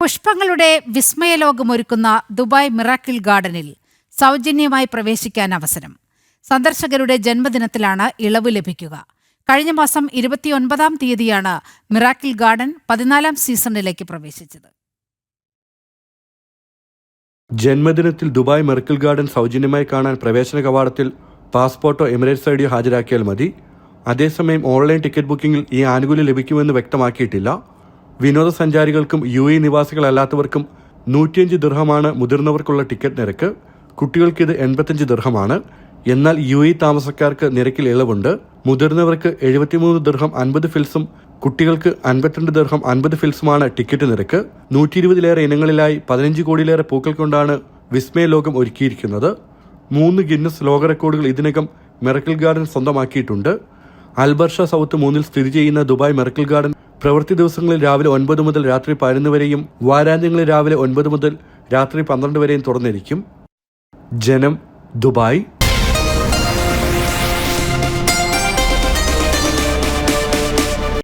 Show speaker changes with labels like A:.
A: പുഷ്പങ്ങളുടെ വിസ്മയലോകമൊരുക്കുന്ന Dubai miracle ഗാർഡനിൽ സൗജന്യമായി പ്രവേശിക്കാൻ അവസരം. സന്ദർശകരുടെ ജന്മദിനത്തിലാണ് ഇളവ് ലഭിക്കുക. കഴിഞ്ഞ മാസം ഇരുപത്തിയൊൻപതാം തീയതിയാണ് മിറാക്കിൾ ഗാർഡൻ പതിനാലാം സീസണിലേക്ക് പ്രവേശിച്ചത്.
B: ജന്മദിനത്തിൽ ദുബായ് മെർക്കിൾ ഗാർഡൻ സൗജന്യമായി കാണാൻ പ്രവേശന കവാടത്തിൽ പാസ്പോർട്ടോ എമിറേറ്റ്സ് ഐ ഡിയോ ഹാജരാക്കിയാൽ മതി. അതേസമയം ഓൺലൈൻ ടിക്കറ്റ് ബുക്കിംഗിൽ ഈ ആനുകൂല്യം ലഭിക്കുമെന്ന് വ്യക്തമാക്കിയിട്ടില്ല. വിനോദസഞ്ചാരികൾക്കും യു എ നിവാസികളല്ലാത്തവർക്കും നൂറ്റിയഞ്ച് ദിർഹമാണ് മുതിർന്നവർക്കുള്ള ടിക്കറ്റ് നിരക്ക്. കുട്ടികൾക്ക് ഇത് എൺപത്തഞ്ച് ദിർഹമാണ്. എന്നാൽ യു എ താമസക്കാർക്ക് നിരക്കിൽ ഇളവുണ്ട്. മുതിർന്നവർക്ക് എഴുപത്തിമൂന്ന് ദിർഹം അൻപത് ഫിൽസും കുട്ടികൾക്ക് അൻപത്തിരണ്ട് ദിർഹം അൻപത് ഫിൽസുമാണ് ടിക്കറ്റ് നിരക്ക്. നൂറ്റി ഇരുപതിലേറെ ഇനങ്ങളിലായി പതിനഞ്ച് കോടിയിലേറെ പൂക്കൾ കൊണ്ടാണ് വിസ്മയ ലോകം ഒരുക്കിയിരിക്കുന്നത്. മൂന്ന് ഗിന്നസ് ലോക റെക്കോർഡുകൾ ഇതിനകം മെറക്കിൾ ഗാർഡൻ സ്വന്തമാക്കിയിട്ടുണ്ട്. അൽബർഷ സൗത്ത് മൂന്നിൽ സ്ഥിതി ചെയ്യുന്ന ദുബായ് മെറക്കിൾ ഗാർഡൻ പ്രവൃത്തി ദിവസങ്ങളിൽ രാവിലെ ഒൻപത് മുതൽ രാത്രി പതിനൊന്ന് വരെയും വാരാന്ത്യങ്ങളിൽ രാവിലെ ഒൻപത് മുതൽ രാത്രി പന്ത്രണ്ട് വരെയും തുറന്നിരിക്കും. ജനം ദുബായ്.